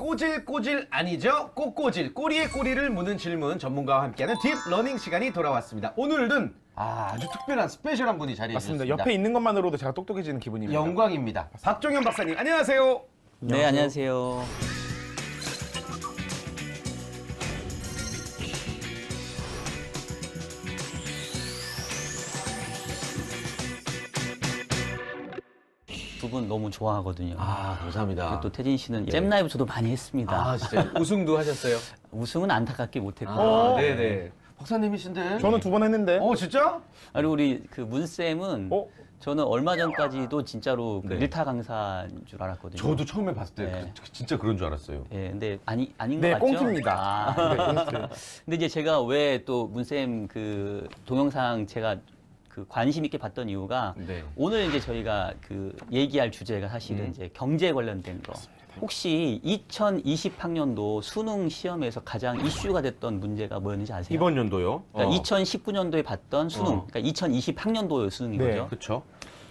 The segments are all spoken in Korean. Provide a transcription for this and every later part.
꼬질꼬질 아니죠? 꼬꼬질 꼬리에 꼬리를 무는 질문 전문가와 함께하는 딥 러닝 시간이 돌아왔습니다. 오늘은 아, 아주 특별한 스페셜한 분이 자리해 맞습니다. 주셨습니다. 옆에 있는 것만으로도 제가 똑똑해지는 기분입니다. 영광입니다. 박종현 박사님 안녕하세요. 네, 안녕하세요. 두분 너무 좋아하거든요. 아 감사합니다. 또 태진 씨는 잼 라이브 저도 많이 했습니다. 아 진짜 우승도 하셨어요? 우승은 안타깝게 못했고. 아, 네네. 박사님이신데. 저는 두 번 했는데. 어 진짜? 아니 우리 그 문쌤은 어? 저는 얼마 전까지도 진짜로 그 네. 일타 강사인 줄 알았거든요. 저도 처음에 봤을 때 네. 그- 진짜 그런 줄 알았어요. 예, 근데 아니 아닌 네, 것 같죠? 꽁트입니다. 아. 네, 꽁트. 근데 이제 제가 왜 또 문쌤 그 동영상 제가 그 관심 있게 봤던 이유가 네. 오늘 이제 저희가 그 얘기할 주제가 사실은 음. 이제 경제 관련된 거. 혹시 2020학년도 수능 시험에서 가장 이슈가 됐던 문제가 뭐였는지 아세요? 이번 연도요? 그러니까 2019년도에 봤던 수능, 어. 그러니까 2020학년도 수능인 네. 거죠. 그렇죠.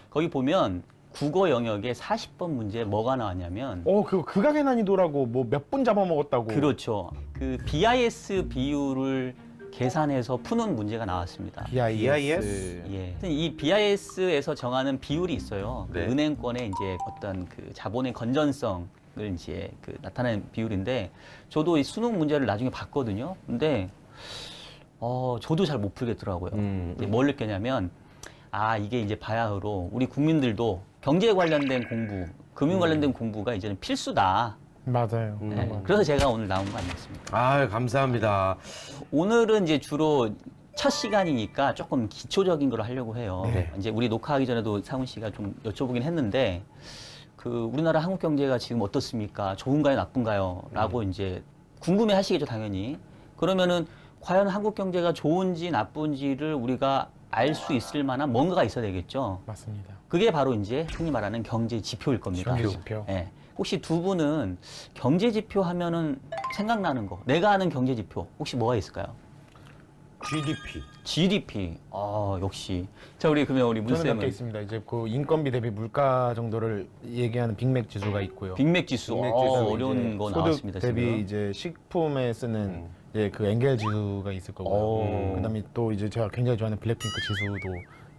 거기 보면 국어 영역에 40번 문제 뭐가 나왔냐면 어, 그거 극악의 난이도라고 뭐 몇 분 잡아먹었다고. 그렇죠. 그 BIS 비율을 계산해서 푸는 문제가 나왔습니다. BIS. 예. 하여튼 이 BIS에서 정하는 비율이 있어요. 그 네. 은행권의 이제 어떤 그 자본의 건전성을 이제 그 나타내는 비율인데 저도 이 수능 문제를 나중에 봤거든요. 근데 어 저도 잘 못 풀겠더라고요. 음, 이제 뭘 느꼈냐면 아 이게 이제 바야흐로 우리 국민들도 경제 관련된 공부, 금융 관련된 공부가 이제는 필수다. 맞아요. 음. 네. 그래서 제가 오늘 나온 거 아니겠습니까? 아 감사합니다. 오늘은 이제 주로 첫 시간이니까 조금 기초적인 걸 하려고 해요. 네. 이제 우리 녹화하기 전에도 상훈 씨가 좀 여쭤보긴 했는데 그 우리나라 한국 경제가 지금 어떻습니까? 좋은가요, 나쁜가요? 라고 이제 궁금해 하시겠죠, 당연히. 그러면은 과연 한국 경제가 좋은지 나쁜지를 우리가 알 수 있을 만한 뭔가가 있어야 되겠죠. 맞습니다. 그게 바로 이제 흔히 말하는 경제 지표일 겁니다. 경제 지표. 예. 혹시 두 분은 경제 지표 하면은 생각나는 거, 내가 아는 경제 지표 혹시 뭐가 있을까요? GDP. GDP. 아, 역시. 자, 우리 그러면 우리 저는 몇개 문쌤은 있습니다. 이제 그 인건비 대비 물가 정도를 얘기하는 빅맥 지수가 있고요. 빅맥 지수. 빅맥 어, 지수 어려운 거 소득 나왔습니다, 대비 지금. 이제 식품에 쓰는 음. 이제 그 엔겔 지수가 있을 거고요. 오. 그다음에 또 이제 제가 굉장히 좋아하는 블랙핑크 지수도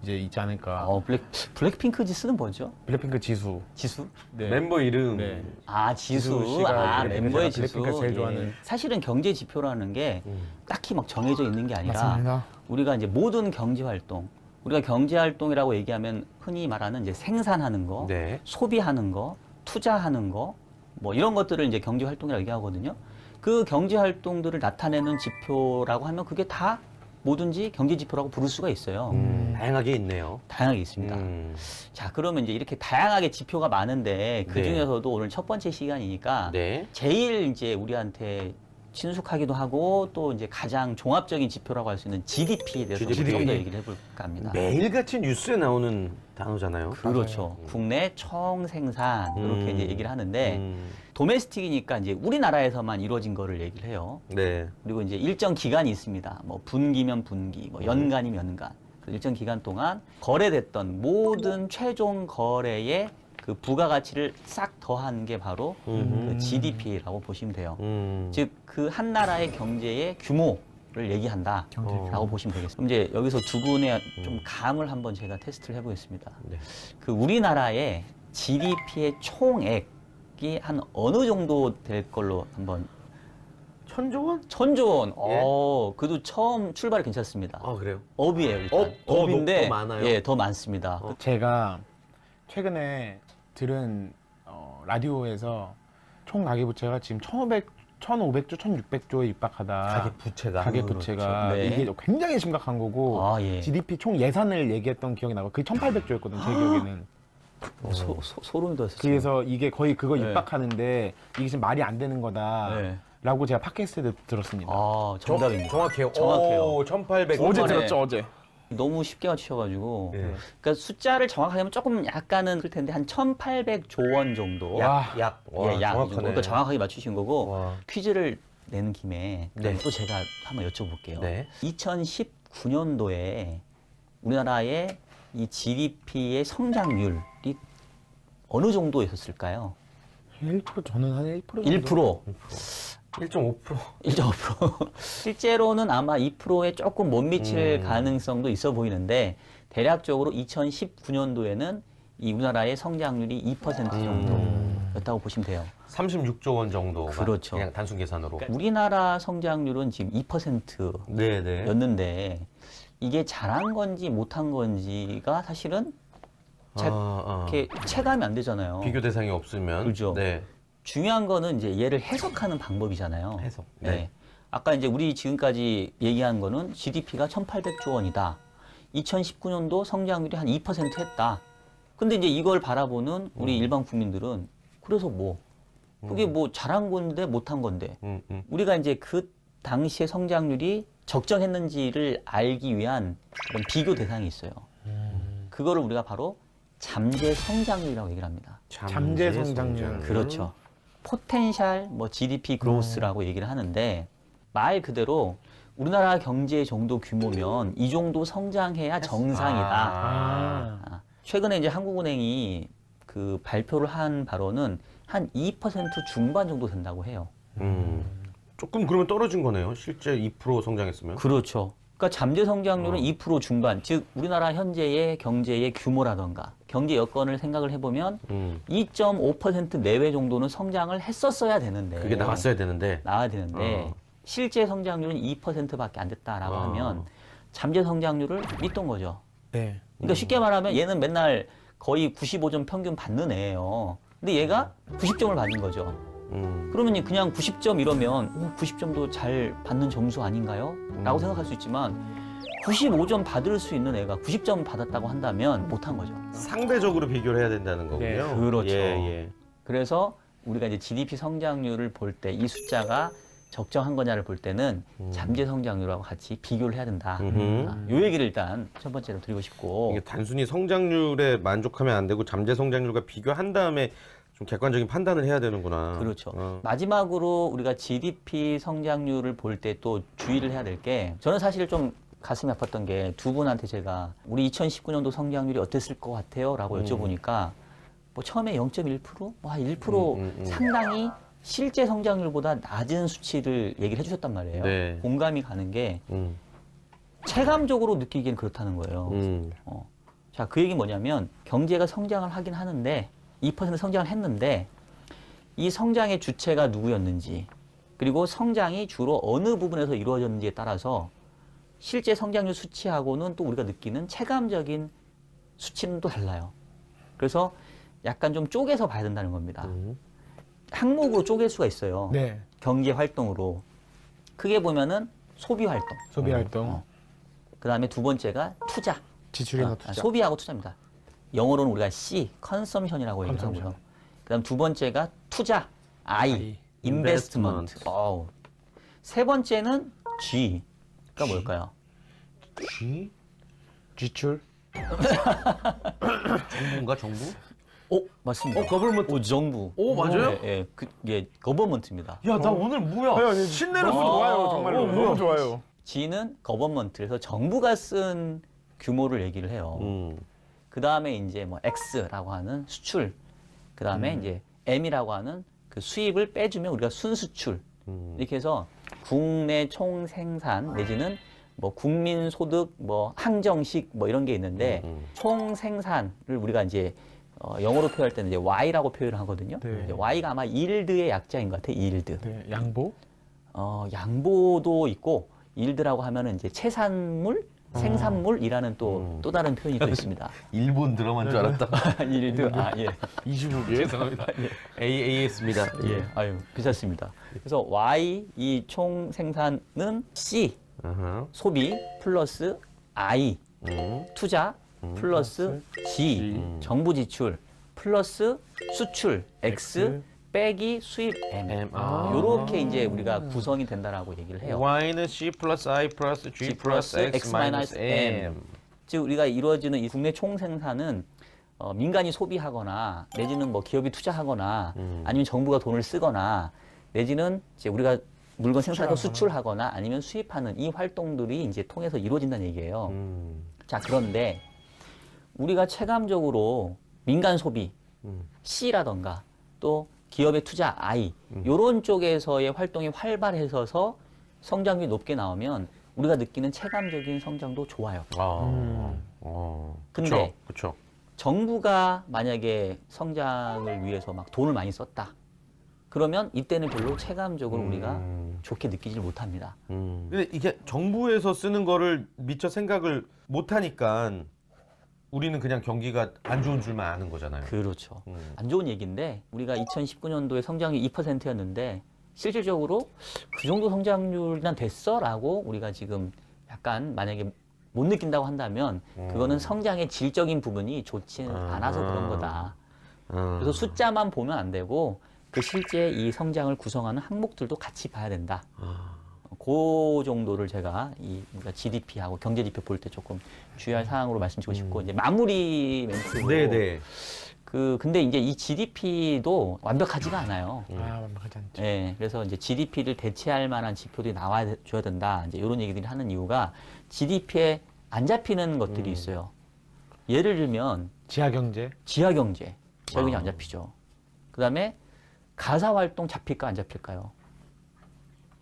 이제 있지 않을까. 어, 블랙 블랙핑크 지수는 뭐죠? 블랙핑크 지수. 지수? 네. 멤버 이름. 네. 아, 지수. 지수 씨가 아, 멤버의 제가 지수. 블랙핑크가 제일 예. 좋아하는. 사실은 경제 지표라는 게 음. 딱히 막 정해져 있는 게 아니라 맞습니다. 우리가 이제 모든 경제 활동, 우리가 경제 활동이라고 얘기하면 흔히 말하는 이제 생산하는 거, 네. 소비하는 거, 투자하는 거, 뭐 이런 것들을 이제 경제 활동이라고 얘기하거든요. 그 경제 활동들을 나타내는 지표라고 하면 그게 다 뭐든지 경제 지표라고 부를 수가 있어요. 음, 다양하게 있네요. 다양하게 있습니다. 음. 자, 그러면 이제 이렇게 다양하게 지표가 많은데 그 네. 중에서도 오늘 첫 번째 시간이니까 네. 제일 이제 우리한테 친숙하기도 하고 또 이제 가장 종합적인 지표라고 할 수 있는 GDP에 대해서 GDP. 좀더 얘기를 해볼까 합니다. 매일같이 뉴스에 나오는 단어잖아요. 그렇죠. 국내 총생산 이렇게 음. 이제 얘기를 하는데 음. 도메스틱이니까 이제 우리나라에서만 이루어진 거를 얘기를 해요. 네. 그리고 이제 일정 기간이 있습니다. 뭐 분기면 분기, 뭐 연간이면 연간. 그 일정 기간 동안 거래됐던 모든 최종 거래의 그 부가가치를 싹 더한 게 바로 음. 그 GDP라고 보시면 돼요. 음. 즉그 한 나라의 경제의 규모를 얘기한다. 경제 어. 라고 보시면 되겠습니다. 그럼 이제 여기서 두 분의 좀 감을 한번 제가 테스트를 해보겠습니다. 네. 그 우리나라의 GDP의 총액이 한 어느 정도 될 걸로 한번 천조 원? 천조 원. 예. 어, 그래도 처음 출발이 괜찮습니다. 아 그래요? 업이에요, 일단. 업? 더 업인데 높- 더 많아요? 예, 더 많습니다. 어. 제가 최근에 들은 어, 라디오에서 총 가계부채가 지금 1,500, 1,500조, 1,600조에 입박하다. 가계 부채가 가계 부채가. 네. 이게 굉장히 심각한 거고 아, 예. GDP 총 예산을 얘기했던 기억이 나고 그게 1,800조였거든요. 제 기억에는. 어, 소, 소, 소 름이 돋았어요. 그래서 이게 거의 그거 네. 입박하는데 이게 지금 말이 안 되는 거다. 네. 라고 제가 팟캐스트에 들었습니다. 아, 정답입니다. 정확해요. 정확해요. 오, 1800. 어제 어제 이번에- 들었죠, 어제. 너무 쉽게 맞추셔가지고. 예. 그러니까 숫자를 정확하게 하면 조금 약간은 그럴 텐데 한 1,800조 원 정도. 약, 약. 와, 예, 약. 이 정도. 정확하네. 그러니까 정확하게 맞추신 거고 와. 퀴즈를 내는 김에 네. 또 제가 한번 여쭤볼게요. 네. 2019년도에 우리나라의 이 GDP의 성장률이 어느 정도였을까요? 1% 저는 한 1% 정도. 1%. 1.5%. 1.5%. 실제로는 아마 2%에 조금 못 미칠 음. 가능성도 있어 보이는데 대략적으로 2019년도에는 이 우리나라의 성장률이 2% 정도였다고 보시면 돼요. 36조 원 정도. 그렇죠. 그냥 단순 계산으로. 우리나라 성장률은 지금 2%였는데 네네. 이게 잘한 건지 못한 건지가 사실은 잘 아, 아. 이렇게 체감이 안 되잖아요. 비교 대상이 없으면. 그죠. 네. 중요한 거는 이제 얘를 해석하는 방법이잖아요. 해석. 네. 네. 아까 이제 우리 지금까지 얘기한 거는 GDP가 1,800조 원이다. 2019년도 성장률이 한 2% 했다. 근데 이제 이걸 바라보는 우리 음. 일반 국민들은 그래서 뭐 그게 뭐 잘한 건데 못한 건데 음, 음. 우리가 이제 그 당시의 성장률이 적정했는지를 알기 위한 그런 비교 대상이 있어요. 그거를 우리가 바로 잠재 성장률이라고 얘기를 합니다. 잠재 성장률. 그렇죠. 포텐셜 뭐 GDP 그로스라고 얘기를 하는데 말 그대로 우리나라 경제 정도 규모면 이 정도 성장해야 정상이다. 아. 아, 최근에 이제 한국은행이 그 발표를 한 바로는 한 2% 중반 정도 된다고 해요. 음. 조금 그러면 떨어진 거네요. 실제 2% 성장했으면. 그렇죠. 그러니까 잠재 성장률은 2% 중반, 즉 우리나라 현재의 경제의 규모라던가 경제 여건을 생각을 해보면 음. 2.5% 내외 정도는 성장을 했었어야 되는데 그게 나왔어야 되는데. 나와야 되는데 어. 실제 성장률은 2%밖에 안 됐다라고 어. 하면 잠재 성장률을 믿던 거죠. 네. 그러니까 쉽게 말하면 얘는 맨날 거의 95점 평균 받는 애예요. 근데 얘가 90점을 받은 거죠. 음. 그러면 그냥 90점 이러면 어, 90점도 잘 받는 점수 아닌가요? 라고 생각할 수 있지만 95점 받을 수 있는 애가 90점 받았다고 한다면 못한 거죠. 상대적으로 비교를 해야 된다는 거군요. 네, 그렇죠. 예, 예. 그래서 우리가 이제 GDP 성장률을 볼 때 이 숫자가 적정한 거냐를 볼 때는 잠재 성장률하고 같이 비교를 해야 된다. 아, 요 얘기를 일단 첫 번째로 드리고 싶고 이게 단순히 성장률에 만족하면 안 되고 잠재 성장률과 비교한 다음에 좀 객관적인 판단을 해야 되는구나. 그렇죠. 어. 마지막으로 우리가 GDP 성장률을 볼 때 또 주의를 해야 될 게 저는 사실 좀 가슴이 아팠던 게 두 분한테 제가 우리 2019년도 성장률이 어땠을 것 같아요? 라고 음. 여쭤보니까 뭐 처음에 0.1%? 뭐한1% 음, 음, 음. 상당히 실제 성장률보다 낮은 수치를 얘기를 해주셨단 말이에요. 네. 공감이 가는 게 음. 체감적으로 느끼기엔 그렇다는 거예요. 음. 어. 자, 그 얘기 뭐냐면 경제가 성장을 하긴 하는데 2% 성장을 했는데 이 성장의 주체가 누구였는지 그리고 성장이 주로 어느 부분에서 이루어졌는지에 따라서 실제 성장률 수치하고는 또 우리가 느끼는 체감적인 수치는 또 달라요. 그래서 약간 좀 쪼개서 봐야 된다는 겁니다. 음. 항목으로 쪼갤 수가 있어요. 네. 경제 활동으로. 크게 보면은 소비 활동. 소비 활동, 어. 그 다음에 두 번째가 투자. 지출이나 아, 투자. 소비하고 투자입니다. 영어로는 우리가 C, 컨섬션이라고 얘기를 컨섬션. 하고요. 그다음 두 번째가 투자, I, I. 인베스트먼트. Investment. 어우. 세 번째는 G가 뭘까요? G? 지출. 정부인가 정부? 오, 맞습니다. 어, 거블먼트. 오, 정부. 오, 맞아요? 예, 예, 그게 거버먼트입니다. 야, 나 오늘 뭐야? 신내렸어. 너무 좋아요, 정말로. 어, 뭐야? 너무 좋아요. G는 거버먼트. 그래서 정부가 쓴 규모를 얘기를 해요. 음. 그 다음에 이제 뭐 X라고 하는 수출. 그 다음에 음. 이제 M이라고 하는 그 수입을 빼주면 우리가 순수출. 음. 이렇게 해서 국내 총생산 내지는 뭐 국민소득, 뭐 항정식 뭐 이런 게 있는데 음, 음. 총생산을 우리가 이제 어, 영어로 표현할 때는 이제 Y라고 표현을 하거든요. 네. 이제 Y가 아마 일드의 약자인 것 같아요. 일드. 네. 양보. 어, 양보도 있고 일드라고 하면은 이제 채산물, 생산물이라는 또 음. 또 다른 표현이 또 있습니다. 일본 드라마인 줄 알았다. 일드. 아 예. 25개. 죄송합니다. AAS입니다. 예. 아유 괜찮습니다. 그래서 Y 이 총 생산은 C 아하. 소비 플러스 I 음. 투자 플러스 G 음. 정부 지출 플러스 수출 X X. 빼기 수입 M, M. 아. 요렇게 이제 우리가 구성이 된다라고 얘기를 해요. Y는 C 플러스 I 플러스 G G 플러스 플러스 X X 마이너스 마이너스 M. 즉 우리가 이루어지는 이 국내 총생산은 어, 민간이 소비하거나 내지는 뭐 기업이 투자하거나 음. 아니면 정부가 돈을 쓰거나 내지는 이제 우리가 물건 생산해서 수출하거나 아니면 수입하는 이 활동들이 이제 통해서 이루어진다는 얘기예요. 음. 자 그런데 우리가 체감적으로 민간 소비 음. C라던가 또 기업의 투자 I 요런 쪽에서의 활동이 활발해서서 성장률이 높게 나오면 우리가 느끼는 체감적인 성장도 좋아요. 아, 어, 근데 그렇죠. 정부가 만약에 성장을 위해서 막 돈을 많이 썼다. 그러면 이때는 별로 체감적으로 우리가 음. 좋게 느끼질 못합니다. 근데 이게 정부에서 쓰는 거를 미처 생각을 못 하니까 우리는 그냥 경기가 안 좋은 줄만 아는 거잖아요. 그렇죠. 음. 안 좋은 얘기인데 우리가 2019년도에 성장률 2%였는데 실질적으로 그 정도 성장률이나 됐어라고 우리가 지금 약간 만약에 못 느낀다고 한다면 그거는 성장의 질적인 부분이 좋지는 아. 않아서 그런 거다. 음. 그래서 숫자만 보면 안 되고 그 실제 이 성장을 구성하는 항목들도 같이 봐야 된다. 아. 그 정도를 제가 이 우리가 GDP하고 경제 지표 볼 때 조금 주의할 사항으로 말씀드리고 싶고 이제 마무리 멘트로 음. 네네. 그 근데 이제 이 GDP도 완벽하지가 않아요. 아 완벽하지 않죠. 예, 그래서 이제 GDP를 대체할 만한 지표들이 나와야 줘야 된다. 이제 이런 얘기들이 하는 이유가 GDP에 안 잡히는 것들이 있어요. 예를 들면 지하 경제. 지하 경제, 지하 경제 안 잡히죠. 그다음에 가사 활동 잡힐까 안 잡힐까요?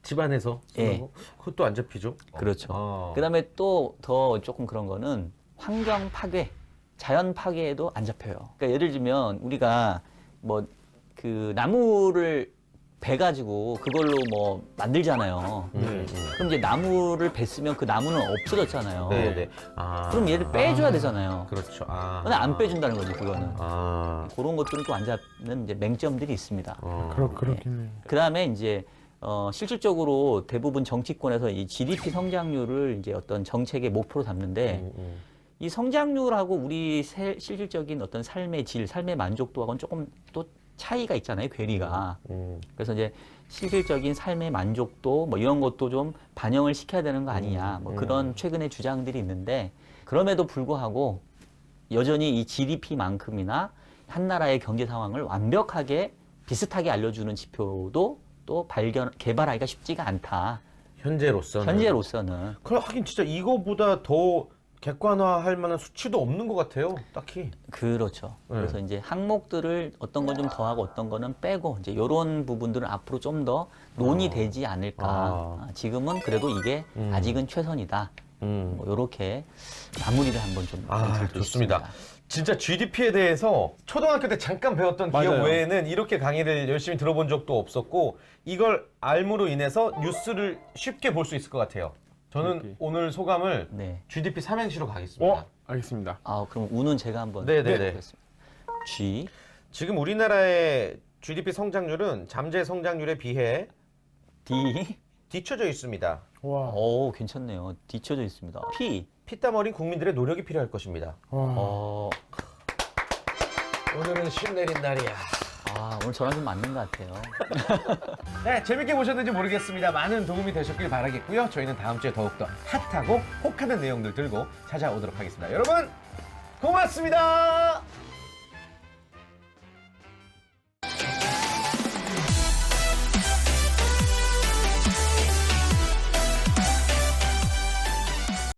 집안에서 예. 그것도 안 잡히죠. 그렇죠. 어. 그다음에 또 더 조금 그런 거는 환경 파괴, 자연 파괴에도 안 잡혀요. 그러니까 예를 들면 우리가 뭐 그 나무를 배 가지고 그걸로 뭐 만들잖아요. 음, 음. 그럼 이제 나무를 뱄으면 그 나무는 없어졌잖아요. 네네. 아. 그럼 얘를 빼줘야 되잖아요. 그렇죠. 아. 근데 안 빼준다는 거지 그거는. 아. 그런 것들은 또 안 잡는 이제 맹점들이 있습니다. 어. 그렇 그렇겠네요. 그 다음에 이제 어, 실질적으로 대부분 정치권에서 이 GDP 성장률을 이제 어떤 정책의 목표로 삼는데 음, 음. 이 성장률하고 우리 세- 실질적인 어떤 삶의 질, 삶의 만족도하고는 조금 또 차이가 있잖아요, 괴리가. 음. 그래서 이제 실질적인 삶의 만족도 뭐 이런 것도 좀 반영을 시켜야 되는 거 아니냐, 뭐 그런 최근의 주장들이 있는데 그럼에도 불구하고 여전히 이 GDP만큼이나 한 나라의 경제 상황을 완벽하게 비슷하게 알려주는 지표도 또 발견 개발하기가 쉽지가 않다. 현재로서는. 현재로서는 그럼 하긴 진짜 이거보다 더 객관화할 만한 수치도 없는 것 같아요. 딱히. 그렇죠. 네. 그래서 이제 항목들을 어떤 건 좀 더하고 어떤 거는 빼고 이제 이런 부분들은 앞으로 좀 더 논의되지 않을까. 아. 아, 지금은 그래도 이게 음. 아직은 최선이다. 음. 뭐 이렇게 마무리를 한번 좀 아, 좋습니다. 드리겠습니다. 진짜 GDP에 대해서 초등학교 때 잠깐 배웠던 기억 맞아요. 외에는 이렇게 강의를 열심히 들어본 적도 없었고 이걸 알므로 인해서 뉴스를 쉽게 볼 수 있을 것 같아요. 저는 GDP. 오늘 소감을 네. GDP 삼행시로 가겠습니다. 어 알겠습니다. 아 그럼 우는 제가 한번 네네네. 해보겠습니다. G 지금 우리나라의 GDP 성장률은 잠재 성장률에 비해 D 뒤처져 있습니다. 와. 오 괜찮네요. 뒤쳐져 있습니다. P 피땀 어린 국민들의 노력이 필요할 것입니다. 와. 어, 오늘은 신 내린 날이야. 아 오늘 저랑 좀 맞는 것 같아요. 네, 재밌게 보셨는지 모르겠습니다. 많은 도움이 되셨길 바라겠고요. 저희는 다음 주에 더욱더 핫하고 혹하는 내용들 들고 찾아오도록 하겠습니다. 여러분, 고맙습니다.